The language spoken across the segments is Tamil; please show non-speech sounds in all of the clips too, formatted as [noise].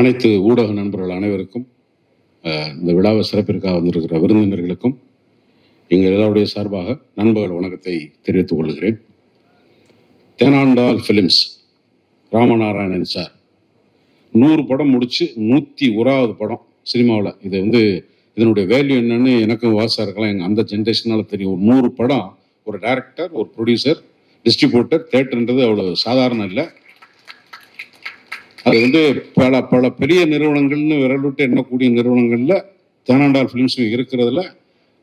அனைத்து ஊடக நண்பர்கள் அனைவருக்கும் இந்த விழாவை சிறப்பிற்காக வந்திருக்கிற விருந்தினர்களுக்கும் எங்கள் எல்லாருடைய சார்பாக நண்பர்கள் வணக்கத்தை தெரிவித்துக் கொள்கிறேன். Thenandal films Ramanarayanan sir. நூறு படம் முடிச்சு நூற்றி ஓராவது படம் சினிமாவில். இது வந்து இதனுடைய வேல்யூ என்னன்னு எனக்கும் வாசா இருக்கலாம். எங்கள் அந்த ஜென்ரேஷனால தெரியும். ஒரு நூறு படம் ஒரு டைரக்டர் ஒரு ப்ரொடியூசர் டிஸ்ட்ரிபியூட்டர் தேட்டர்ன்றது அவ்வளோ சாதாரணம் இல்லை. அது வந்து பல பல பெரிய நிறுவனங்கள்னு விரலுட்டு எண்ணக்கூடிய நிறுவனங்களில் தேனாண்டால் ஃபிலிம்ஸ் இருக்கிறதுல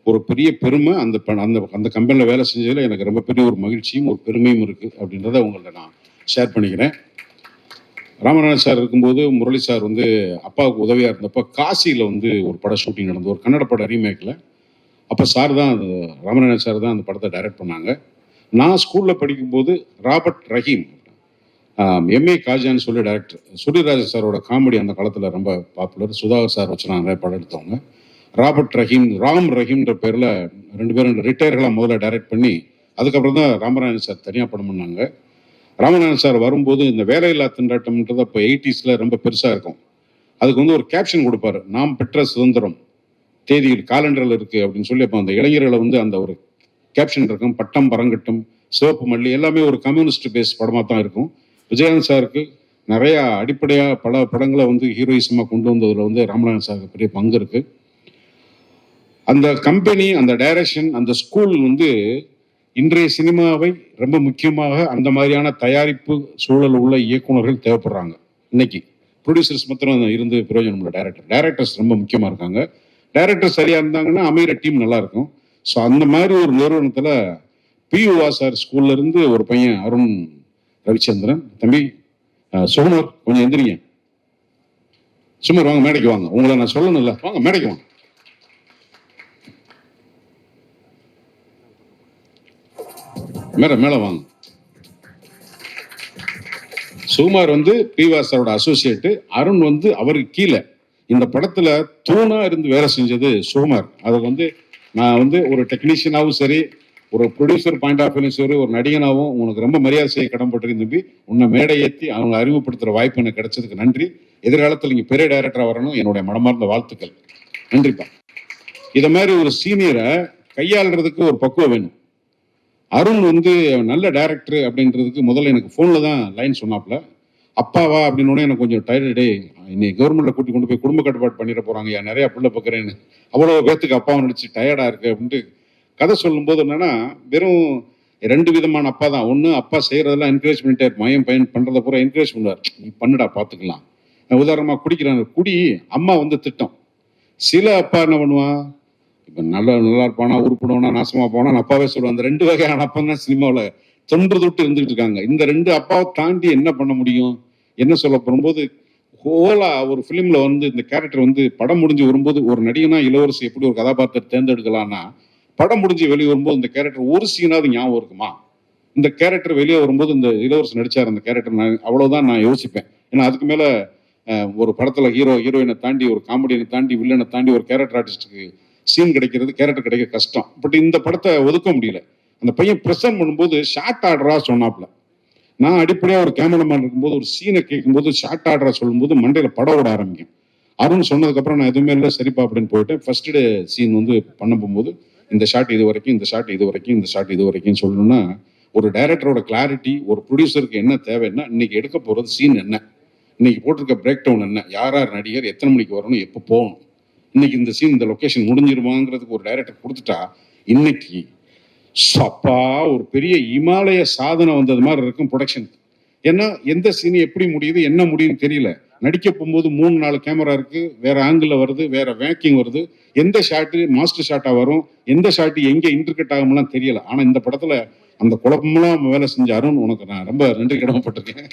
ஒரு பெரிய பெருமை அந்த ப- அந்த அந்த கம்பெனியில் வேலை செஞ்சதில் எனக்கு ரொம்ப பெரிய ஒரு மகிழ்ச்சியும் ஒரு பெருமையும் இருக்குது அப்படின்றத உங்கள்ட்ட நான் ஷேர் பண்ணிக்கிறேன். ராமநாதன் சார் இருக்கும்போது முரளி சார் வந்து அப்பாவுக்கு உதவியாக இருந்தப்போ காசியில் வந்து ஒரு படம் ஷூட்டிங் நடந்தது ஒரு கன்னட பட ரீமேக்கில் அப்போ சார் தான் அது ராமநாதன் சார் தான் அந்த படத்தை டைரக்ட் பண்ணாங்க. நான் ஸ்கூலில் படிக்கும்போது ராபர்ட் ரஹீம் எம்ஏ காஜான்னு சொல்லி டேரக்டர் சூரியராஜ சாரோட காமெடி அந்த காலத்தில் ரொம்ப பாப்புலர் சுதாகர் சார் வச்சு படம் எடுத்தவங்க. ராபர்ட் ரஹீம் ராம் ரஹீம்ன்ற பேரில் ரெண்டு பேரும் ரிட்டையர்களாக முதல்ல டைரக்ட் பண்ணி அதுக்கப்புறம் தான் ராமராயன் சார் தனியாக படம் பண்ணாங்க. ராமநாதன் சார் வரும்போது இந்த வேலையில்லா திண்டாட்டம்ன்றது அப்போ எயிட்டிஸில் ரொம்ப பெருசாக இருக்கும். அதுக்கு வந்து ஒரு கேப்ஷன் கொடுப்பாரு. நாம் பெற்ற சுதந்திரம் தேதியில் காலண்டரில் இருக்குது அப்படின்னு சொல்லி அப்போ அந்த இளைஞர்களை வந்து அந்த ஒரு கேப்ஷன் இருக்கும். பட்டம் பரங்கட்டும் சிவப்பு மல்லி எல்லாமே ஒரு கம்யூனிஸ்ட் பேஸ் படமாக தான் இருக்கும். விஜயகாந்த் சாருக்கு நிறையா அடிப்படையாக பல படங்களை வந்து ஹீரோயிசமாக கொண்டு வந்ததில் வந்து ராமநாதன் சாருக்கு பெரிய பங்கு இருக்கு. அந்த கம்பெனி அந்த டைரக்ஷன் அந்த ஸ்கூல் வந்து இன்றைய சினிமாவை ரொம்ப முக்கியமாக அந்த மாதிரியான தயாரிப்பு சூழல் உள்ள இயக்குனர்கள் தேவைப்படுறாங்க இன்னைக்கு. ப்ரொடியூசர்ஸ் மாத்திரம் இருந்து பிரயோஜனம் இல்லை டைரக்டர் டைரக்டர்ஸ் ரொம்ப முக்கியமாக இருக்காங்க. டைரக்டர் சரியாக இருந்தாங்கன்னா அமைகிற டீம் நல்லா இருக்கும். ஸோ அந்த மாதிரி ஒரு நிறுவனத்தில் பியூவா சார் ஸ்கூல்ல இருந்து ஒரு பையன் அருண் ரவிச்சந்திரன் தம்பி அஹ், சுகுமார் கொஞ்சம் எந்திரிங்க. சுமார் வாங்க மேடைக்கு வாங்க. உங்களை நான் சொல்லணும்ல. வாங்க மேடைக்கு வாங்க. மேல மேல வாங்க. சுகுமார் வந்து பிவாசரோட அசோசியேட் அருண் வந்து அவருக்கு கீழே. இந்த படத்துல தூணா இருந்து வேலை செஞ்சது சுகுமார். அதுக்கு வந்து நான் வந்து ஒரு டெக்னீஷியனாகவும் சரி ஒரு ப்ரொடியூசர் பாயிண்ட் ஆஃப் வியூலையும் சரி ஒரு நடிகனாகவும் உனக்கு ரொம்ப மரியாதை செய்ய கடன்பட்டிருக்கேன் தம்பி. உன்னை மேடை ஏற்றி அவங்க அறிமுகப்படுத்துகிற வாய்ப்பு எனக்கு கிடைச்சதுக்கு நன்றி. எதிர்காலத்தில் நீங்கள் பெரிய டைரக்டரா வரணும். என்னுடைய மனமார்ந்த வாழ்த்துக்கள். நன்றிப்பா. இதை மாதிரி ஒரு சீனியரை கையாளுறதுக்கு ஒரு பக்குவம் வேணும். அருண் வந்து நல்ல டேரக்டர் அப்படின்றதுக்கு முதல்ல எனக்கு ஃபோனில் தான் லைன் சொன்னாப்புல. அப்பாவா அப்படின்னு உடனே எனக்கு கொஞ்சம் டயர்டே இன்னைக்கு கவர்மெண்ட்ல கூட்டி கொண்டு போய் குடும்ப கட்டுப்பாடு பண்ணிட போகிறாங்க ஏன் நிறைய பிள்ளை பார்க்குறேன்னு அவ்வளோ பேத்துக்கு அப்பாவை நடிச்சு டயர்டாக இருக்குது அப்படின்ட்டு கதை சொல்லும்போது என்னன்னா வெறும் ரெண்டு விதமான அப்பா தான். ஒன்று அப்பா செய்கிறதெல்லாம் என்கரேஜ் பண்ணிட்டே இருப்பான் என் பையன் பூரா என்கரேஜ் பண்ணுவார். நீ பண்ணுடா பார்த்துக்கலாம் உதாரணமாக குடிக்கிறாங்க குடி அம்மா வந்து திட்டம். சில அப்பா என்ன பண்ணுவான் இப்போ நல்ல நல்லா இருப்பானா உருப்பிடுவானா நாசமாக போனா அப்பாவே சொல்லுவான் அந்த ரெண்டு வகையான அப்பா தான் சினிமாவில் தொன்று தொட்டு இருந்துகிட்டு இருக்காங்க. இந்த ரெண்டு அப்பாவை தாண்டி என்ன பண்ண முடியும்? என்ன சொல்ல போகும்போது ஹோலா ஒரு ஃபிலிமில் வந்து இந்த கேரக்டர் வந்து படம் முடிஞ்சு வரும்போது ஒரு நடிகனா இளவரசி எப்படி ஒரு கதாபாத்திரம் தேர்ந்தெடுக்கலாம்னா படம் முடிஞ்சு வெளியே வரும்போது இந்த கேரக்டர் ஒரு சீனாவது ஞாபகம் இருக்குமா? இந்த கேரக்டர் வெளியே வரும்போது இந்த இளவரசி நடிச்சார் அந்த கேரக்டர் நான் அவ்வளவுதான் நான் யோசிப்பேன். ஏன்னா அதுக்கு மேல ஒரு படத்துல ஹீரோ ஹீரோயினை தாண்டி ஒரு காமெடியனை தாண்டி வில்லனை தாண்டி ஒரு கேரக்டர் ஆர்டிஸ்டுக்கு சீன் கிடைக்கிறது கேரக்டர் கிடைக்க கஷ்டம். பட் இந்த படத்தை ஒதுக்க முடியல. அந்த பையன் ப்ரெசென்ட் பண்ணும்போது ஷார்ட் ஆர்டரா சொன்னாப்ல நான் அடிப்படையாக ஒரு கேமராமேன் இருக்கும்போது ஒரு சீனை கேட்கும்போது ஷார்ட் ஆர்டரா சொல்லும்போது மண்டையில படம் ஓட ஆரம்பிக்கும். அருண் சொன்னதுக்கப்புறம் நான் எதுவுமே இல்லை சரிப்பா அப்படின்னு போயிட்டேன் ஃபர்ஸ்ட் டே சீன் வந்து பண்ண போகும்போது இந்த ஷாட் இது வரைக்கும் இந்த ஷாட் இது வரைக்கும் இந்த ஷாட் இது வரைக்கும் சொல்லணும்னா ஒரு டைரக்டரோட கிளாரிட்டி ஒரு ப்ரொடியூசருக்கு என்ன தேவைன்னா இன்னைக்கு எடுக்க போகிறது சீன் என்ன? இன்னைக்கு போட்டிருக்க பிரேக் டவுன் என்ன? யார் யார் நடிகர் எத்தனை மணிக்கு வரணும் எப்போ போகணும்? இன்னைக்கு இந்த சீன் இந்த லொக்கேஷன் முடிஞ்சிருமாங்கிறதுக்கு ஒரு டைரக்டர் கொடுத்துட்டா இன்னைக்கு சப்பா ஒரு பெரிய இமாலய சாதனை வந்தது மாதிரி இருக்கும் ப்ரொடக்ஷனுக்கு ஏன்னா எந்த சீன் எப்படி முடியுது என்ன முடியுதுன்னு தெரியல. நடிக்க போகும்போது மூணு நாலு கேமரா இருக்கு. வேற ஆங்கிள் வருது வேற வேக்கிங் வருது. எந்த ஷாட்டு மாஸ்டர் ஷாட்டா வரும்? எந்த ஷாட்டு எங்க இன்டர்கட் ஆகும்லாம் தெரியல. ஆனா இந்த படத்துல அந்த குழப்பமெல்லாம் வேலை செஞ்ச அருண் உனக்கு நான் ரொம்ப நன்றி கடமைப்பட்டிருக்கேன்.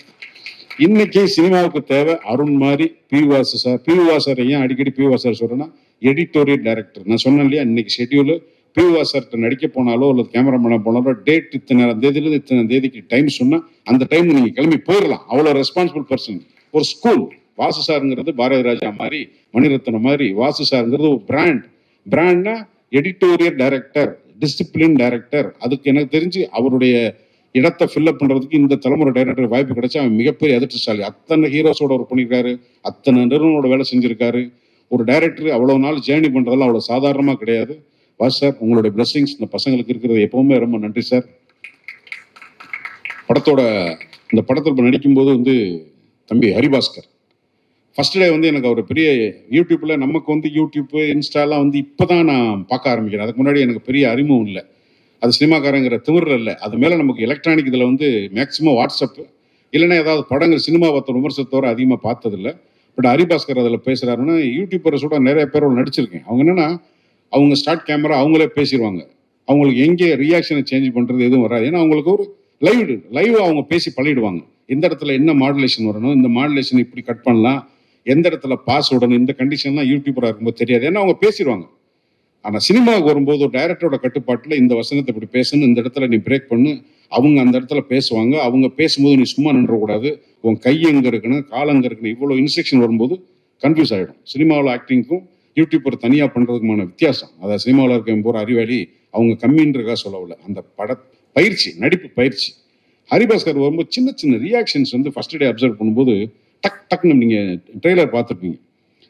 இன்னைக்கு சினிமாவுக்கு தேவை அருண் மாதிரி பி வாசு சார் பி வாசர் ஏன் அடிக்கடி பி வாசர் சொல்றேன்னா எடிட்டோரியல் டைரக்டர் நான் சொன்னேன் இல்லையா இன்னைக்கு ஷெட்யூல் பி வாசர்கிட்ட நடிக்க போனாலோ அல்லது கேமரா போனாலோ டேட் இத்தனை தேதியிலிருந்து இத்தனை தேதிக்கு டைம் சொன்னால் அந்த டைம் நீங்கள் கிளம்பி போயிடலாம் அவ்வளோ ரெஸ்பான்சிபிள் பர்சன் ஒரு ஸ்கூல் வாசு சாருங்கிறது பாரதி ராஜா மாதிரி மணிரத்னம் மாதிரி வாசு சாருங்கிறது ஒரு பிராண்ட் பிராண்ட்னா எடிட்டோரியல் டைரக்டர் டிசிப்ளின் டைரக்டர் அதுக்கு எனக்கு தெரிஞ்சு அவருடைய இடத்தை ஃபில்லப் பண்ணுறதுக்கு இந்த தலைமுறை டைரக்டர் வாய்ப்பு கிடைச்சா அவன் மிகப்பெரிய அதிர்ஷ்டசாலி. அத்தனை ஹீரோஸோட ஒர்க் பண்ணியிருக்காரு அத்தனை நிறுவனோட வேலை செஞ்சிருக்காரு. ஒரு டைரக்டர் அவ்வளோ நாள் ஜேர்னி பண்ணுறதெல்லாம் அவ்வளோ சாதாரணமாக கிடையாது. வா சார் உங்களுடைய பிளஸ்ஸிங்ஸ் இந்த பசங்களுக்கு இருக்கிறது எப்பவுமே ரொம்ப நன்றி சார். படத்தோட இந்த படத்தில் இப்போ நடிக்கும்போது வந்து தம்பி ஹரிபாஸ்கர் ஃபஸ்ட் டே வந்து எனக்கு ஒரு பெரிய யூடியூப்பில் நமக்கு வந்து யூடியூப்பு இன்ஸ்டாலாம் வந்து இப்போ தான் நான் பார்க்க ஆரம்பிக்கிறேன். அதுக்கு முன்னாடி எனக்கு பெரிய அறிமுகம் இல்லை. அது சினிமாக்காரங்கிற திமிரில் இல்லை. அது மேலே நமக்கு எலக்ட்ரானிக் இதில் வந்து மேக்ஸிமம் வாட்ஸ்அப் இல்லைன்னா ஏதாவது படங்கள் சினிமா பார்த்த விமர்சனத்தோட அதிகமாக பார்த்ததில்ல. பட் ஹரிபாஸ்கர் அதில் பேசுகிறாருன்னா யூடியூபர்ஸோட நிறைய பேரோட நடிச்சிருக்கேன். அவங்க என்னென்னா அவங்க ஸ்டார்ட் கேமரா அவங்களே பேசிடுவாங்க அவங்களுக்கு எங்கே ரியாக்ஷனை சேஞ்ச் பண்ணுறது எதுவும் வராது. ஏன்னா அவங்களுக்கு ஒரு லைவ் லைவ் அவங்க பேசி பழகிடுவாங்க. எந்த இடத்துல என்ன மாடுலேஷன் வரணும் இந்த மாடுலேஷன் இப்படி கட் பண்ணலாம் எந்த இடத்துல பாஸ் விடணும் இந்த கண்டிஷன்லாம் யூடியூபராக இருக்கும்போது தெரியாது. ஏன்னா அவங்க பேசிடுவாங்க. ஆனால் சினிமாவுக்கு வரும்போது ஒரு டைரக்டரோட கட்டுப்பாட்டில் இந்த வசனத்தை இப்படி பேசணும் இந்த இடத்துல நீ பிரேக் பண்ணு அவங்க அந்த இடத்துல பேசுவாங்க. அவங்க பேசும்போது நீ சும்மா நின்றக்கூடாது உன் கை எங்கே இருக்கணும் கால் எங்கே இருக்கணும் இவ்வளோ இன்ஸ்ட்ரக்ஷன் வரும்போது கன்ஃபியூஸ் ஆகிடும் சினிமாவில் ஆக்டிங்க்கும் யூடியூப்பர் தனியாக பண்ணுறதுக்குமான வித்தியாசம். அதாவது சினிமாவில் இருக்க போகிற அறிவாளி அவங்க கம்மின்றதுக்காக சொல்லவில்லை. அந்த பட பயிற்சி நடிப்பு பயிற்சி. ஹரிபாஸ்கர் வரும்போது சின்ன சின்ன ரியாக்ஷன்ஸ் வந்து ஃபஸ்ட் டே அப்சர்வ் பண்ணும்போது டக் டக்குன்னு நீங்கள் ட்ரெய்லர் பார்த்துருப்பீங்க.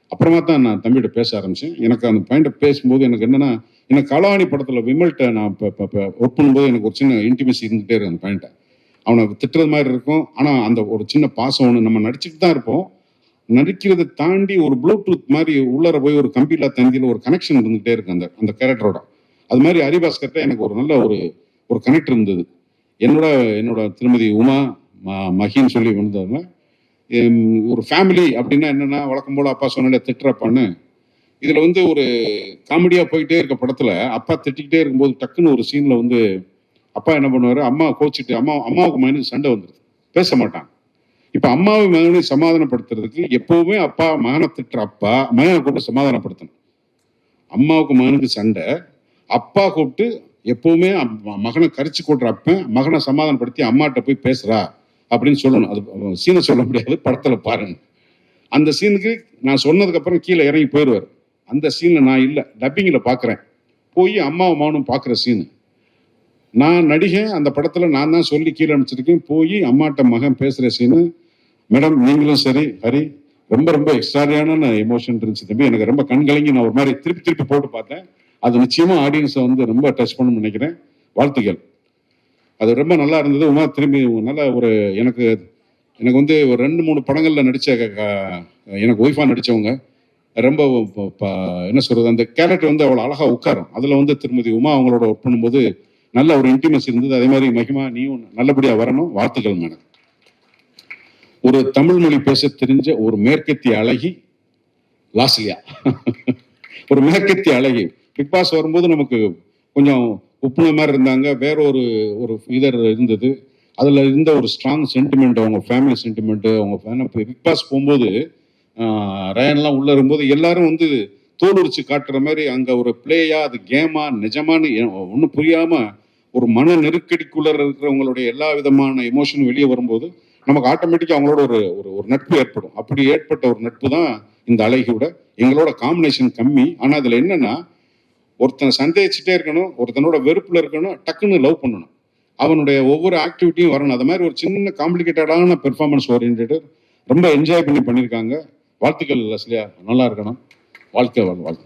அப்புறமா தான் நான் தம்பிகிட்ட பேச ஆரம்பிச்சேன். எனக்கு அந்த பாயிண்ட்டை பேசும்போது எனக்கு என்னன்னா எனக்கு கலாணி படத்தில் விமல்கிட்ட நான் இப்போ ஒர்க் பண்ணும்போது எனக்கு ஒரு சின்ன இன்டிமேசி இருந்துகிட்டே இருக்கு அந்த பாயிண்ட்டை அவனை திட்டுறது மாதிரி இருக்கும். ஆனால் அந்த ஒரு சின்ன பாசம் ஒன்று நம்ம நடிச்சுட்டு தான் இருப்போம். நடிக்கிறதை தாண்டி ஒரு ப்ளூடூத் மாதிரி உள்ளர போய் ஒரு கம்பியில தந்தியில் ஒரு கனெக்ஷன் இருந்துகிட்டே இருக்கு அந்த அந்த கேரக்டரோட அது மாதிரி ஹரிபாஸ்கர்ட்ட எனக்கு ஒரு நல்ல ஒரு ஒரு கனெக்ட் இருந்தது. என்னோட என்னோட திருமதி உமா ம- மகின்னு சொல்லி வந்தவங்க ஒரு ஃபேமிலி அப்படின்னா என்னன்னா வழக்கம் போல அப்பா சொன்னாலே திட்டுறப்பான்னு. இதுல வந்து ஒரு காமெடியா போயிட்டே இருக்க படத்துல அப்பா திட்டிக்கிட்டே இருக்கும்போது டக்குன்னு ஒரு சீன்ல வந்து அப்பா என்ன பண்ணுவாரு? அம்மா கோச்சிட்டு அம்மா அம்மாவுக்கு மகனுக்கு சண்டை வந்துருது. பேச மாட்டாங்க இப்ப அம்மாவை மகனை சமாதானப்படுத்துறதுக்கு எப்பவுமே அப்பா மகனை திட்டுற அப்பா மகனை கூப்பிட்டு சமாதானப்படுத்தணும். அம்மாவுக்கு மகனுக்கு சண்டை அப்பா கூப்பிட்டு எப்பவுமே மகனை கரிச்சு கூட்டுற அப்பன் மகனை சமாதானப்படுத்தி அம்மாட்ட போய் பேசுறா. அப்படின்னு சொல்லணும். அது சீனை சொல்ல முடியாது. படத்தில் பாருங்க. அந்த சீனுக்கு நான் சொன்னதுக்கப்புறம் கீழே இறங்கி போயிடுவார். அந்த சீனில் நான் இல்லை. டப்பிங்கில் பார்க்குறேன் போய் அம்மாவும் மகனும் பார்க்குற சீனு. நான் நடிகன். அந்த படத்தில் நான் தான் சொல்லி கீழே அனுப்பிச்சிருக்கேன். போய் அம்மாட்ட மகன் பேசுகிற சீனு மேடம் நீங்களும் சரி ஹரி ரொம்ப ரொம்ப எக்ஸ்ட்ராடியான எமோஷன் இருந்துச்சு தம்பி. எனக்கு ரொம்ப கண்கலங்கி நான் ஒரு மாதிரி திருப்பி திருப்பி போட்டு பார்த்தேன். அது நிச்சயமாக ஆடியன்ஸை வந்து ரொம்ப டச் பண்ணணும்னு நினைக்கிறேன். வாழ்த்துக்கள். அது ரொம்ப நல்லா இருந்தது. உமா திரும்பி நல்ல ஒரு எனக்கு எனக்கு வந்து ஒரு ரெண்டு மூணு படங்களில் நடித்த க- எனக்கு ஒய்ஃபாக நடித்தவங்க ரொம்ப ப- என்ன சொல்கிறது அந்த கேரக்டர் வந்து அவ்வளோ அழகாக உட்காரும். அதில் வந்து திருமதி உமா அவங்களோட ஒர்க் பண்ணும்போது நல்ல ஒரு இன்டிமசி இருந்தது. அதே மாதிரி மகிமா நீயும் நல்லபடியாக வரணும். வாழ்த்துக்கள் மேடம் ஒரு தமிழ் மொழி பேச தெரிஞ்ச ஒரு மேற்கத்திய அழகி லாஸ்லியா. [laughs] ஒரு மேற்கத்திய அழகி. பிக் பாஸ் வரும்போது நமக்கு கொஞ்சம் உப்புன மாதிரி இருந்தாங்க வேற ஒரு ஒரு இதர் இருந்தது. அதில் இருந்த ஒரு ஸ்ட்ராங் சென்டிமெண்ட் அவங்க ஃபேமிலி சென்டிமெண்ட்டு அவங்க fan- பிக் பாஸ் போகும்போது ரயன்லாம் உள்ளே இருக்கும்போது எல்லாரும் வந்து தோல் உரிச்சு காட்டுற மாதிரி அங்கே ஒரு பிளேயா அது கேமா நிஜமான்னு ஒன்றும் புரியாமல் ஒரு மன நெருக்கடிக்குள்ள இருக்கிறவங்களுடைய எல்லா விதமான எமோஷனும் வெளியே வரும்போது நமக்கு ஆட்டோமேட்டிக்காக அவங்களோட ஒரு ஒரு ஒரு நட்பு ஏற்படும். அப்படி ஏற்பட்ட ஒரு நட்பு தான் இந்த அழகியோட. எங்களோட காம்பினேஷன் கம்மி. ஆனால் அதில் என்னென்னா ஒருத்தனை சந்தேகிச்சுட்டே இருக்கணும் ஒருத்தனோட வெறுப்புல இருக்கணும் டக்குன்னு லவ் பண்ணணும். அவனுடைய ஒவ்வொரு ஆக்டிவிட்டியும் வரணும். அது மாதிரி ஒரு சின்ன காம்ப்ளிகேட்டடான பெர்ஃபார்மன்ஸ் ஓரியன்ட் ரொம்ப என்ஜாய் பண்ணி பண்ணியிருக்காங்க. வாழ்த்துக்கள் லஸ்லியா. நல்லா இருக்கணும். வாழ்க்கை வாழ் வாழ்த்து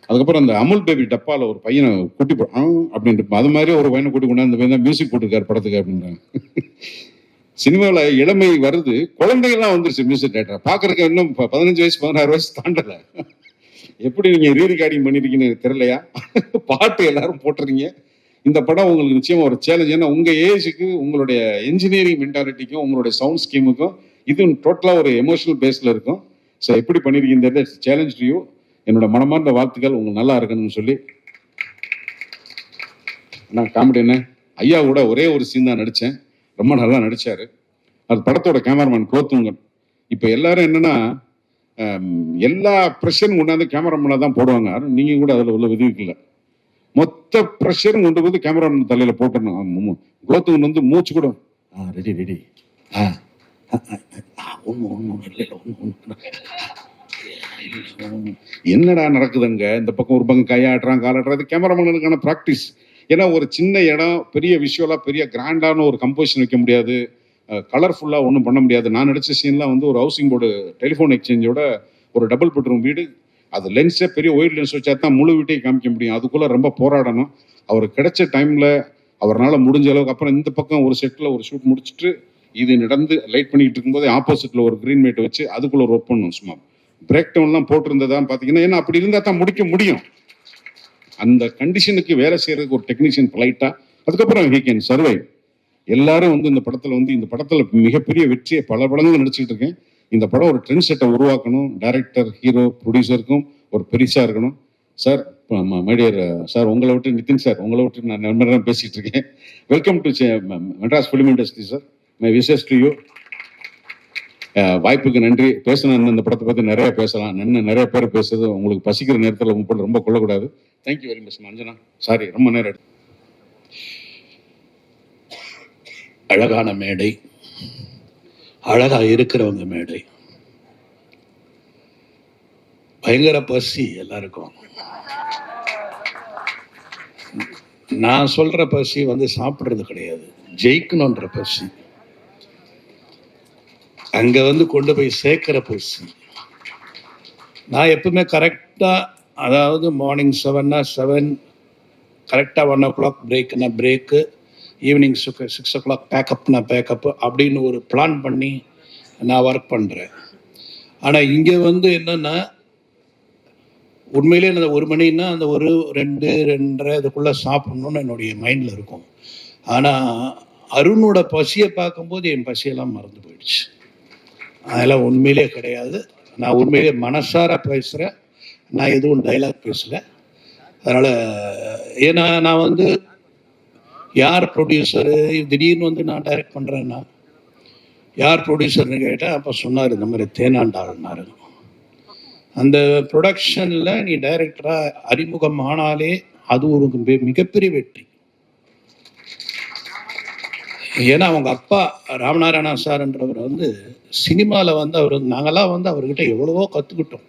அதுக்கப்புறம் அந்த அமுல் பேபி டப்பால ஒரு பையனை கூட்டி போ அப்படின்ட்டு அது மாதிரி ஒரு பையனை கூட்டி கொண்டா அந்த பையன் தான் மியூசிக் போட்டிருக்காரு படத்துக்கு அப்படின்றாங்க. சினிமாவில் இளமை வருது. குழந்தைகள்லாம் வந்துருச்சு மியூசிக் டேரக்டர் பார்க்குறக்கு இன்னும் ப- பதினஞ்சு வயசு பதினாறு வயசு தாண்டல. எப்படி நீங்க ரீ ரெக்கார்டிங் பண்ணிருக்கீங்கன்னு தெரியலையா? பாட்டு எல்லாரும் போட்டுறீங்க இந்த படம் உங்களுக்கு நிச்சயமா ஒரு சேலஞ்ச் ஏன்னா உங்க ஏஜுக்கு உங்களுடைய இன்ஜினியரிங் மென்டாலிட்டிக்கும் உங்களுடைய சவுண்ட் ஸ்கீமுக்கும் இது டோட்டலா ஒரு எமோஷனல் பேஸ்ல இருக்கும். ஸோ எப்படி பண்ணிருக்கீங்க சேலஞ்ச் யூ என்னோட மனமார்ந்த வாழ்த்துக்கள். உங்களுக்கு நல்லா இருக்கணும்னு சொல்லி. நான் காமெடி என்ன? ஐயா கூட ஒரே ஒரு சீன் தான் நடிச்சேன். ரொம்ப நல்லா நடிச்சாரு. அது படத்தோட கேமராமேன் குலோத்துங்கன் இப்போ எல்லாரும் என்னன்னா எல்லா ப்ரெஷரும் கொண்டாந்து கேமராமேனை தான் போடுவாங்க. நீங்கள் கூட அதில் உள்ள விதிவிக்கல. மொத்த ப்ரெஷரும் கொண்டு வந்து கேமராமேன் தலையில் போட்டணும் குலோத்துங்கன் வந்து மூச்சு கூட. ஆ ரெடி ரெடி ஆ. ஒன்று ஒன்று இல்லை ஒன்று என்னடா நடக்குதுங்க? இந்த பக்கம் ஒரு பக்கம் கையாட்டுறான் காலாட்டுறான் இது கேமராமேனுக்கான ப்ராக்டிஸ் ஏன்னா ஒரு சின்ன இடம் பெரிய விஷுவலாக பெரிய கிராண்டான ஒரு கம்போசிஷன் வைக்க முடியாது. கலர்ஃபுல்லாக ஒன்றும் பண்ண முடியாது. நான் நடித்த சீன்லாம் வந்து ஒரு ஹவுசிங் போர்டு டெலிஃபோன் எக்ஸ்சேஞ்சோட ஒரு டபுள் பெட்ரூம் வீடு. அது லென்ஸே பெரிய ஒயிட் லென்ஸ் வச்சா தான் முழு வீட்டையும் காமிக்க முடியும். அதுக்குள்ளே ரொம்ப போராடணும். அவர் கிடைச்ச டைமில் அவரால் முடிஞ்ச அளவுக்கு அப்புறம் இந்த பக்கம் ஒரு செட்டில் ஒரு ஷூட் முடிச்சுட்டு இது நடந்து லைட் பண்ணிக்கிட்டு இருக்கும்போது ஆப்போசிட்டில் ஒரு க்ரீன் மேட் வச்சு அதுக்குள்ளே ஒரு ஒர்க் பண்ணணும் சும்மா. பிரேக் டவுன்லாம் போட்டிருந்ததா பார்த்தீங்கன்னா ஏன்னா அப்படி இருந்தால் தான் முடிக்க முடியும். அந்த கண்டிஷனுக்கு வேலை செய்கிறதுக்கு ஒரு டெக்னீஷியன் ஃப்ளைட்டாக அதுக்கப்புறம் ஹீ கேன் சர்வை எல்லாரும் வந்து இந்த படத்துல வந்து இந்த படத்துல மிகப்பெரிய வெற்றியை பல படங்கள் நடிச்சுட்டு இருக்கேன். இந்த படம் ஒரு ட்ரெண்ட் செட்டை உருவாக்கணும். டைரக்டர் ஹீரோ ப்ரொடியூசருக்கும் ஒரு பெருசா இருக்கணும். சார் மேடியர் சார் உங்களை விட்டு நிதின் சார் உங்களை விட்டு நான் நண்பர்கள் பேசிட்டு இருக்கேன். Welcome to Madras film industry sir my wishes to you வாய்ப்புக்கு நன்றி. பேசணும் இந்த படத்தை பற்றி நிறைய பேசலாம். நின்று நிறைய பேர் பேசுறது உங்களுக்கு பசிக்கிற நேரத்தில் உங்க ரொம்ப கொள்ளக்கூடாது thank you very much Anjana sorry ரொம்ப நேரம் எடுத்து அழகான மேடை அழகாக இருக்கிறவங்க மேடை. பயங்கர பசி எல்லாருக்கும். நான் சொல்ற பசி வந்து சாப்பிட்றது கிடையாது. ஜெயிக்கணுன்ற பசி. அங்க வந்து கொண்டு போய் சேர்க்கிற பசி. நான் எப்பவுமே கரெக்டா அதாவது மார்னிங் செவன்னா செவன் கரெக்டாக ஒன் ஓ கிளாக் பிரேக்குன்னா break evening six o'clock பேக்கப்னா பேக்கப்பு அப்படின்னு ஒரு பிளான் பண்ணி நான் ஒர்க் பண்ணுறேன் ஆனால் இங்கே வந்து என்னென்னா உண்மையிலே அந்த ஒரு மணின்னா அந்த ஒரு ரெண்டு ரெண்டரை இதுக்குள்ளே சாப்பிட்ணுன்னு என்னுடைய மைண்டில் இருக்கும். ஆனால் அருணோட பசியை பார்க்கும்போது என் பசியெல்லாம் மறந்து போயிடுச்சு. அதெல்லாம் உண்மையிலே கிடையாது. நான் உண்மையிலே மனசார பேசுகிறேன் நான் எதுவும் டைலாக் பேசலை. அதனால் ஏன்னா நான் வந்து யார் ப்ரொடியூசரு திடீர்னு வந்து நான் டைரக்ட் பண்ணுறேன்னா யார் ப்ரொடியூசர்னு கேட்டால் அப்போ சொன்னார் இந்த மாதிரி தேனாண்டாள்னாரு. அந்த ப்ரொடக்ஷனில் நீ டைரக்டராக அறிமுகம் ஆனாலே அது ஒரு மிகப்பெரிய வெற்றி. ஏன்னா அவங்க அப்பா ராமநாராயணா சார்ன்றவர் வந்து சினிமாவில் வந்து அவர் நாங்களாம் வந்து அவர்கிட்ட எவ்வளவோ கற்றுக்கிட்டோம்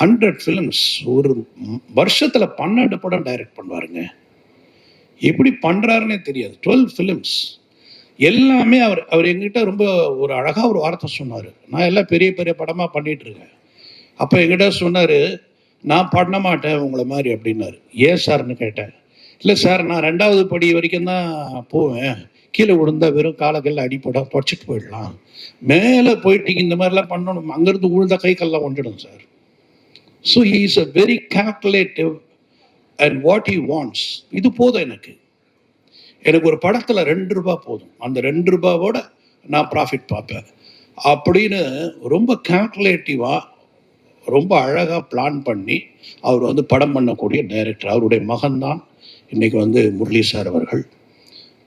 ஹண்ட்ரட் ஃபிலிம்ஸ் ஒரு வருஷத்தில் பன்னெண்டு படம் டைரக்ட் பண்ணுவாருங்க. எப்படி பண்ணுறாருன்னே தெரியாது. டுவெல் ஃபிலிம்ஸ் எல்லாமே அவர் அவர் எங்கிட்ட ரொம்ப ஒரு அழகாக ஒரு வார்த்தை சொன்னார். நான் எல்லாம் பெரிய பெரிய படமாக பண்ணிகிட்ருக்கேன் இருக்கேன். அப்போ எங்கிட்ட சொன்னார் நான் பண்ண மாட்டேன் உங்களை மாதிரி அப்படின்னாரு. ஏன் சார்னு கேட்டேன். இல்லை சார் நான் ரெண்டாவது படி வரைக்கும் தான் போவேன். கீழே விழுந்தா வெறும் காலக்கல்ல அடிப்படா தொடச்சிட்டு போயிடலாம். மேலே போயிட்டு இந்த மாதிரிலாம் பண்ணணும். அங்கேருந்து உழுந்த கை கல்லாம் ஒன்றிடும் sir so he is a very calculative and what he wants இது போதும் எனக்கு. எனக்கு ஒரு படத்தில் ரெண்டு ரூபாய் போதும். அந்த ரெண்டு ரூபாவோட நான் ப்ராஃபிட் பார்ப்பேன். அப்படின்னு ரொம்ப கேல்குலேட்டிவாக ரொம்ப அழகாக பிளான் பண்ணி அவர் வந்து படம் பண்ணக்கூடிய டைரக்டர் அவருடைய மகன் தான் இன்றைக்கி வந்து முரளி சார் அவர்கள்.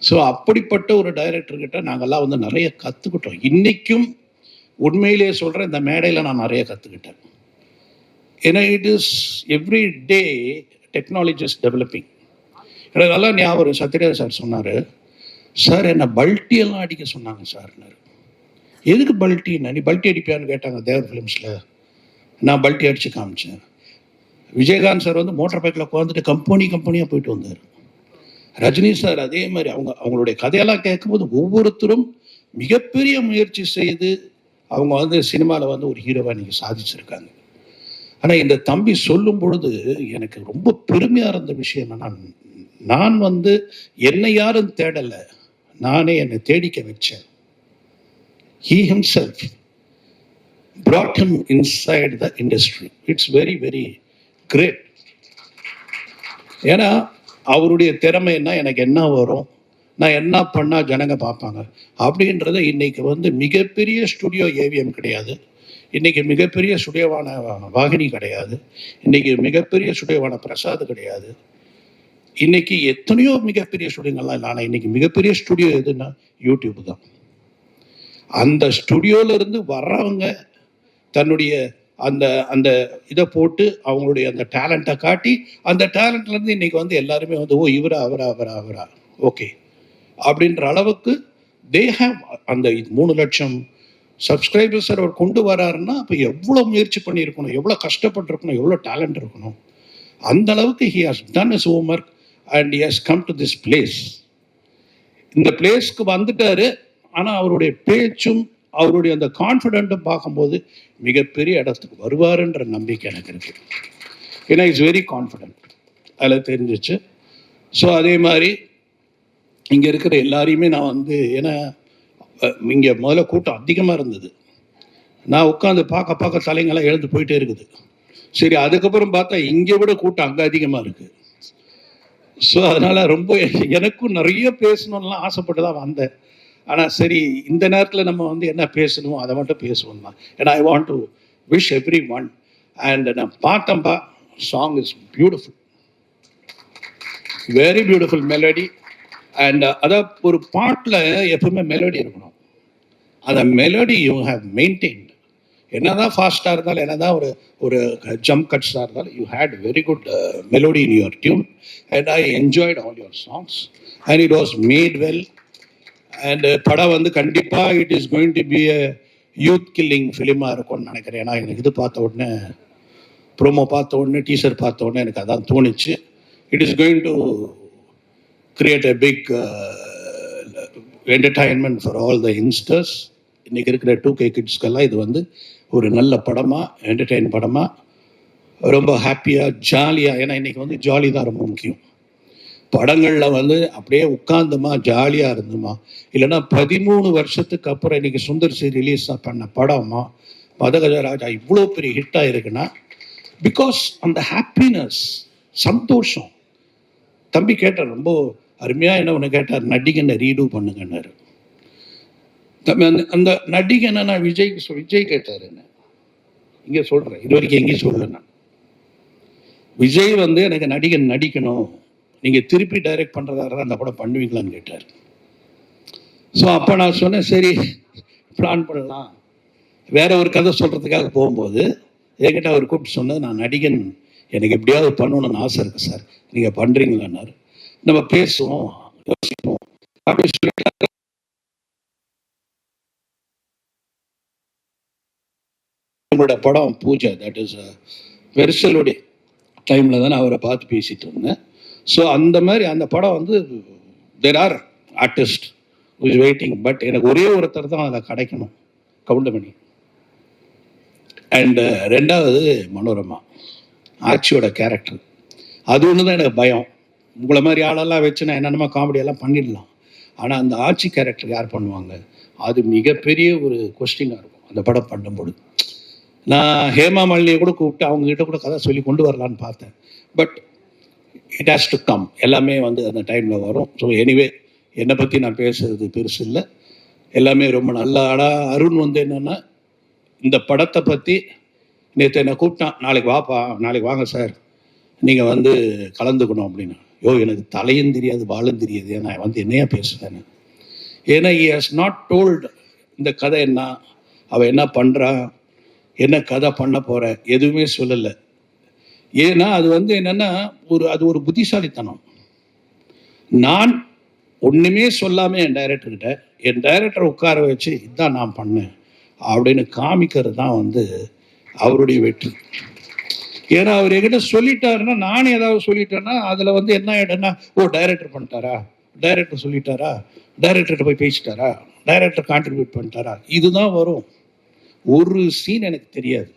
ஸோ அப்படிப்பட்ட ஒரு டைரக்டர்கிட்ட நாங்கள்லாம் வந்து நிறைய கற்றுக்கிட்டோம் இன்றைக்கும் உண்மையிலேயே சொல்கிறேன் இந்த மேடையில் நான் நிறைய கற்றுக்கிட்டேன் ஏன்னா it is every day technology is developing எனக்கு நல்லா ஞாபகம் சத்யராஜ் சார் சொன்னார் சார் என்னை பல்ட்டியெல்லாம் அடிக்க சொன்னாங்க சார்னாரு எதுக்கு பல்ட்டின்னு நீ பல்ட்டி அடிப்பியான்னு கேட்டாங்க தேவர் ஃபிலிம்ஸில். நான் பல்ட்டி அடித்து காமிச்சேன். விஜயகாந்த் சார் வந்து மோட்டார் பைக்கில் உட்காந்துட்டு கம்பெனி கம்பெனியாக போயிட்டு வந்தார். ரஜினி சார் அதே மாதிரி அவங்க அவங்களுடைய கதையெல்லாம் கேட்கும்போது ஒவ்வொருத்தரும் மிகப்பெரிய முயற்சி செய்து அவங்க வந்து சினிமாவில் வந்து ஒரு ஹீரோவாக நீங்கள் சாதிச்சிருக்காங்க. ஆனால் இந்த தம்பி சொல்லும் பொழுது எனக்கு ரொம்ப பெருமையாக இருந்த விஷயம் என்னன்னா நான் வந்து என்னை யாரும் தேடலை. நானே என்னை தேடிக்க வச்சேன். He himself brought him inside the industry. It's very very great ஏன்னா அவருடைய திறமைன்னா எனக்கு என்ன வரும்? நான் என்ன பண்ணால் ஜனங்க பார்ப்பாங்க? அப்படின்றத இன்னைக்கு வந்து மிகப்பெரிய ஸ்டுடியோ ஏவிஎம் கிடையாது. இன்றைக்கி மிகப்பெரிய சுடையவான வாகினி கிடையாது. இன்னைக்கு மிகப்பெரிய சுடையவான பிரசாத் கிடையாது. இன்னைக்கு எத்தனையோ மிகப்பெரிய ஸ்டுடியோங்கள்லாம் இல்லை ஆனால் இன்னைக்கு மிகப்பெரிய ஸ்டுடியோ எதுன்னா யூடியூப் தான். அந்த ஸ்டுடியோவிலேருந்து வர்றவங்க தன்னுடைய அந்த அந்த இதை போட்டு அவங்களுடைய அந்த டேலண்ட்டை காட்டி அந்த டேலண்ட்லேருந்து இன்றைக்கி இன்னைக்கு வந்து எல்லாருமே வந்து ஓ இவரா அவரா அவரா அவரா. ஓகே. அப்படின்ற அளவுக்கு தே ஹேவ் அந்த இது மூணு லட்சம் சப்ஸ்கிரைபர்ஸ் அவர் கொண்டு வராருன்னா அப்போ எவ்வளோ முயற்சி பண்ணியிருக்கணும் எவ்வளோ கஷ்டப்பட்டிருக்கணும் எவ்வளோ டேலண்ட் இருக்கணும். அந்த அளவுக்கு he has done his homework and has come to this place இந்த பிளேஸ்க்கு வந்துட்டாரு. ஆனால் அவருடைய பேச்சும் அவருடைய அந்த கான்ஃபிடென்ட்டும் பார்க்கும்போது மிகப்பெரிய இடத்துக்கு வருவாருன்ற நம்பிக்கை எனக்கு இருக்குது ஏன்னா இஸ் வெரி கான்ஃபிடென்ட் அதில் தெரிஞ்சிச்சு. ஸோ அதே மாதிரி இங்கே இருக்கிற எல்லாரையுமே நான் வந்து ஏன்னா இங்கே முதல்ல கூட்டம் அதிகமாக இருந்தது. நான் உட்காந்து பார்க்க பார்க்க தலைங்கெல்லாம் எழுந்து போயிட்டே இருக்குது. சரி அதுக்கப்புறம் பார்த்தா இங்கே விட கூட்டம் அங்கே அதிகமாக இருக்குது ஸோ அதனால் ரொம்ப எனக்கும் நிறைய பேசணும்லாம் ஆசைப்பட்டு தான் வந்தேன். ஆனால் சரி இந்த நேரத்தில் நம்ம வந்து என்ன பேசணுமோ அதை மட்டும் பேசுவோம் தான். ஏன்னா I want to wish everyone and நான் பார்த்தேன்ப்பா song is beautiful very beautiful melody and uh, அதான் ஒரு பாட்டில் எப்பவுமே மெலோடி இருக்கணும். அந்த மெலோடி யூ ஹேவ் மெயின்டைன்ட் என்னதான் ஃபாஸ்ட்டாக இருந்தாலும் என்னதான் ஒரு ஒரு ஜம்ப் கட்ஸாக இருந்தாலும் you had very good melody in your tune and I enjoyed all your songs and it was made well and படம் வந்து கண்டிப்பாக it is going to be a youth killing ஃபிலிமாக இருக்கும்னு நினைக்கிறேன். ஏன்னா எனக்கு இது பார்த்த உடனே ப்ரோமோ பார்த்த உடனே டீசர் பார்த்த உடனே எனக்கு அதான் தோணுச்சு. It is going to create a big entertainment for all the youngsters இன்றைக்கி இருக்கிற டூ கே கிட்ஸ்க்கெல்லாம் இது வந்து ஒரு நல்ல படமாக என்டர்டெயின் படமாக ரொம்ப ஹாப்பியாக ஜாலியாக ஏன்னா இன்றைக்கி வந்து ஜாலி தான் ரொம்ப முக்கியம். படங்களில் வந்து அப்படியே உட்காந்துமா ஜாலியாக இருந்துமா? இல்லைன்னா பதிமூணு வருஷத்துக்கு அப்புறம் இன்னைக்கு சுந்தர் சி ரிலீஸ் பண்ண படமா மதகஜராஜா இவ்வளோ பெரிய ஹிட்டாக இருக்குன்னா பிகாஸ் அந்த ஹாப்பினஸ் சந்தோஷம். தம்பி கேட்ட ரொம்ப அருமையாக என்ன ஒன்று கேட்டார்? நடிகனை ரீடூ பண்ணுங்கன்னாரு. தம்பி அந்த அந்த நடிகனை நான் விஜய்க்கு சொல் விஜய் கேட்டார் என்ன? இங்கே சொல்கிறேன் இது வரைக்கும் எங்கேயும் சொல்லலை நான். விஜய் வந்து எனக்கு நடிகன் நடிக்கணும். நீங்கள் திருப்பி டைரக்ட் பண்ணுறதா இருந்தால் அந்த படம் பண்ணுவீங்களான்னு கேட்டார். ஸோ அப்போ நான் சொன்னேன் சரி பிளான் பண்ணலாம். வேற ஒரு கதை சொல்கிறதுக்காக போகும்போது என்கிட்ட அவர் கூப்பிட்டு சொன்னது நான் நடிகன் எனக்கு எப்படியாவது பண்ணணும்னு ஆசை இருக்குது சார். நீங்கள் பண்ணுறீங்களான்னாரு நம்ம பேசுவோம் யோசிப்போம். அப்படின்னு சொல்லிட்டு உங்களோட படம் பூஜை தட் இஸ் பெருசலுடைய uh, டைமில் தான் அவரை பார்த்து பேசிட்டு இருந்தேன். ஸோ அந்த மாதிரி அந்த படம் வந்து there are artist is waiting but எனக்கு ஒரே ஒருத்தர் தான் அதில் கிடைக்கணும் கவுண்டமணி. அண்டு uh, ரெண்டாவது மனோரமா ஆட்சியோட கேரக்டர் அது ஒன்று தான் எனக்கு பயம். உங்களை மாதிரி ஆளெல்லாம் வச்சு நான் என்னென்னமோ காமெடியெல்லாம் பண்ணிடலாம். ஆனால் அந்த ஆட்சி கேரக்டர் யார் பண்ணுவாங்க? அது மிகப்பெரிய ஒரு கொஸ்டினாக இருக்கும். அந்த படம் பண்ணும்போது. நான் ஹேமா மாலினியை கூட கூப்பிட்டு அவங்ககிட்ட கூட கதை சொல்லி கொண்டு வரலான்னு பார்த்தேன். But it has to come எல்லாமே வந்து அந்த டைமில் வரும். ஸோ எனிவே என்னை பற்றி நான் பேசுறது பெருசு இல்லை. எல்லாமே ரொம்ப நல்லா. ஆனால் அருண் வந்து என்னென்னா இந்த படத்தை பற்றி நேற்று என்னை கூப்பிட்டான். நாளைக்கு வாப்பா நாளைக்கு வாங்க சார். நீங்கள் வந்து கலந்துக்கணும் அப்படின்னா. யோ எனக்கு தலையும் தெரியாது வாழும் தெரியாது. நான் வந்து என்னையா பேசுகிறேன்னு ஏன்னா இ has நாட் டோல்டு இந்த கதை என்ன அவள் என்ன பண்ணுறா என்ன கதை பண்ண போகிற எதுவுமே சொல்லலை. ஏன்னா அது வந்து என்னென்னா ஒரு அது ஒரு புத்திசாலித்தனம். நான் ஒன்றுமே சொல்லாமல் என் டைரக்டர்கிட்ட என் டைரக்டரை உட்கார வச்சு இதான் நான் பண்ணேன். அப்படின்னு காமிக்கிறது தான் வந்து அவருடைய வெற்றி. ஏன்னா அவர் என்கிட்ட சொல்லிட்டாருன்னா நானே ஏதாவது சொல்லிட்டேன்னா அதில் வந்து என்ன ஆகிடும்னா ஓ டைரக்டர் பண்ணிட்டாரா? டைரக்டர் சொல்லிட்டாரா? டைரக்டர்கிட்ட போய் பேசிட்டாரா? Director contribute பண்ணிட்டாரா? இதுதான் வரும். ஒரு சீன் எனக்கு தெரியாது.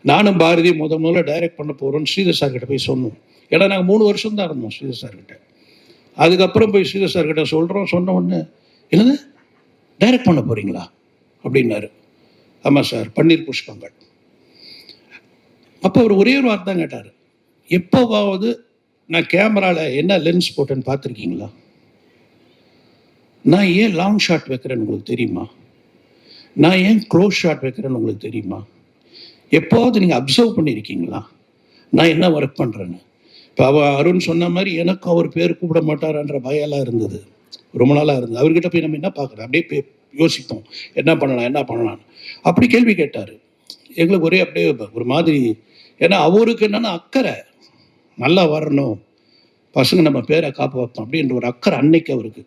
நானும் பாரதி முத முதல்ல டைரக்ட் பண்ண போகிறோன்னு ஸ்ரீதர் சார் கிட்ட போய் சொன்னோம். ஏன்னா நாங்கள் மூணு வருஷம் தான் இருந்தோம் ஸ்ரீதர் சார் கிட்ட. அதுக்கப்புறம் போய் ஸ்ரீதர் சார் கிட்ட சொல்கிறோம் சொன்ன உடனே என்னது? டைரக்ட் பண்ண போகிறீங்களா அப்படின்னாரு. ஆமாம் சார் பன்னீர் புஷ்பங்கள். அப்போ அவர் ஒரே ஒரு வார்த்தை தான் கேட்டார். எப்போவாவது நான் கேமராவில் என்ன லென்ஸ் போட்டேன்னு பார்த்துருக்கீங்களா? நான் ஏன் லாங் ஷாட் வைக்கிறேன்னு உங்களுக்கு தெரியுமா? நான் ஏன் க்ளோஸ் ஷாட் வைக்கிறேன்னு உங்களுக்கு தெரியுமா? எப்போவாவது நீங்கள் அப்சர்வ் பண்ணியிருக்கீங்களா நான் என்ன ஒர்க் பண்ணுறேன்னு இப்போ அவ அருண் சொன்ன மாதிரி எனக்கும் அவர் பேர் கூப்பிட மாட்டாரான்ற பயம்லாம் இருந்தது. ரொம்ப நாளாக இருந்தது. அவர்கிட்ட போய் நம்ம என்ன பார்க்குறோம் அப்படியே போய் யோசிப்போம். என்ன பண்ணலாம் என்ன பண்ணலாம்னு. அப்படி கேள்வி கேட்டார். எங்களுக்கு ஒரே அப்படியே ஒரு மாதிரி ஏன்னா அவருக்கு என்னென்னா அக்கறை. நல்லா வரணும். பசங்க நம்ம பேரை காப்பாற்றோம் அப்படின்ற ஒரு அக்கறை அன்னைக்கு அவருக்கு.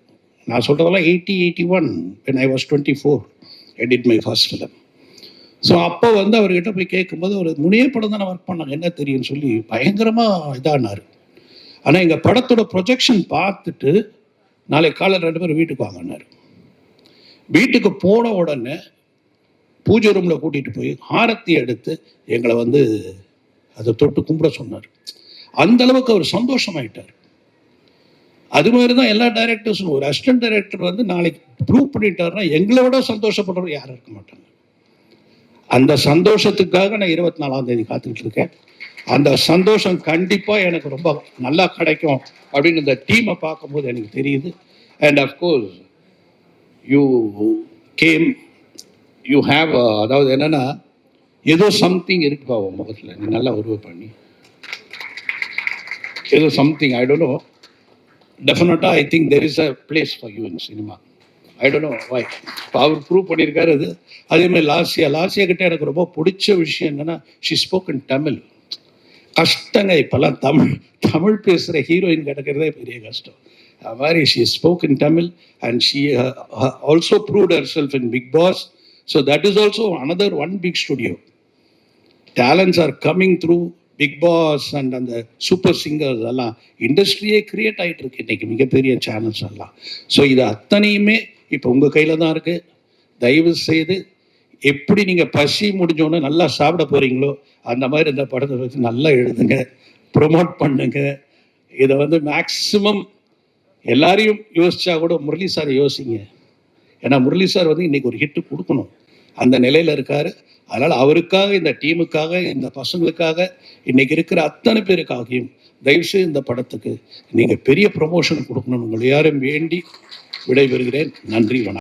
நான் சொல்கிறதெல்லாம் eighty eighty one when I was twenty four edit my first film so அப்போ வந்து அவர்கிட்ட போய் கேட்கும்போது ஒரு முனைய படம் தானே ஒர்க் பண்ணாங்க என்ன தெரியும்னு சொல்லி பயங்கரமாக இதானார். ஆனால் எங்கள் படத்தோட ப்ரொஜெக்ஷன் பார்த்துட்டு நாளை காலை ரெண்டு பேரும் வீட்டுக்கு வாங்கினார் வீட்டுக்கு போன உடனே பூஜை ரூமில் கூட்டிகிட்டு போய் ஆரத்தி எடுத்து எங்களை வந்து அதை தொட்டு கும்பிட சொன்னார். அந்த அளவுக்கு அவர் சந்தோஷமாயிட்டார். அது மாதிரி தான் எல்லா டைரக்டர்ஸும் ஒரு அசிஸ்டன்ட் டைரக்டர் வந்து நாளைக்கு ப்ரூவ் பண்ணிட்டாருன்னா எங்களை விட சந்தோஷப்படுறவங்க யாரும் இருக்க மாட்டாங்க. அந்த சந்தோஷத்துக்காக நான் இருபத்தி நாலாம் தேதி காத்துக்கிட்டு இருக்கேன். அந்த சந்தோஷம் கண்டிப்பாக எனக்கு ரொம்ப நல்லா கிடைக்கும் அப்படின்னு இந்த டீமை பார்க்கும்போது எனக்கு தெரியுது. And of course you came you have அதாவது என்னென்னா ஏதோ சம்திங் இருக்குப்பா உன் முகத்தில். நீ நல்லா உருவ பண்ணி. ஏதோ சம்திங் ஐ டோன்ட் நோ டெஃபினட்டாக I think there is a place for you in cinema I don't know why இப்போ அவர் ப்ரூவ் பண்ணியிருக்காரு அது. அதேமாதிரி லாஸ்யா. லாஸ்யா கிட்ட எனக்கு ரொம்ப பிடிச்ச விஷயம் என்னன்னா ஷி ஸ்போக்கன் தமிழ் கஷ்டங்க இப்போல்லாம் தமிழ். தமிழ் பேசுகிற ஹீரோயின் கிடைக்கிறதே பெரிய கஷ்டம். அது மாதிரி she spoke in Tamil and she also proved herself in big boss so that is also another one big studio talents are coming through big boss and அந்த சூப்பர் சிங்கர்ஸ் எல்லாம் இண்டஸ்ட்ரியே கிரியேட் ஆகிட்டு இருக்கு. இன்னைக்கு மிகப்பெரிய சேனல்ஸ் எல்லாம். ஸோ இது அத்தனையுமே இப்போ உங்கள் கையில் தான் இருக்குது தயவு செய்து எப்படி நீங்கள் பசி முடிஞ்சோன்னு நல்லா சாப்பிட போகிறீங்களோ அந்த மாதிரி இந்த படத்தை வச்சு நல்லா எழுதுங்க ப்ரொமோட் பண்ணுங்க. இதை வந்து மேக்ஸிமம் எல்லாரையும் யோசிச்சா கூட முரளி சார் யோசிங்க. ஏன்னா முரளி சார் வந்து இன்னைக்கு ஒரு ஹிட்டு கொடுக்கணும். அந்த நிலையில் இருக்காரு. அதனால் அவருக்காக இந்த டீமுக்காக இந்த பசங்களுக்காக இன்னைக்கு இருக்கிற அத்தனை பேருக்காகவும் தயவுசெய்து இந்த படத்துக்கு நீங்கள் பெரிய ப்ரொமோஷன் கொடுக்கணும் உங்களை யாரும் வேண்டி விடைபெறுகிறேன். நன்றி வணக்கம்.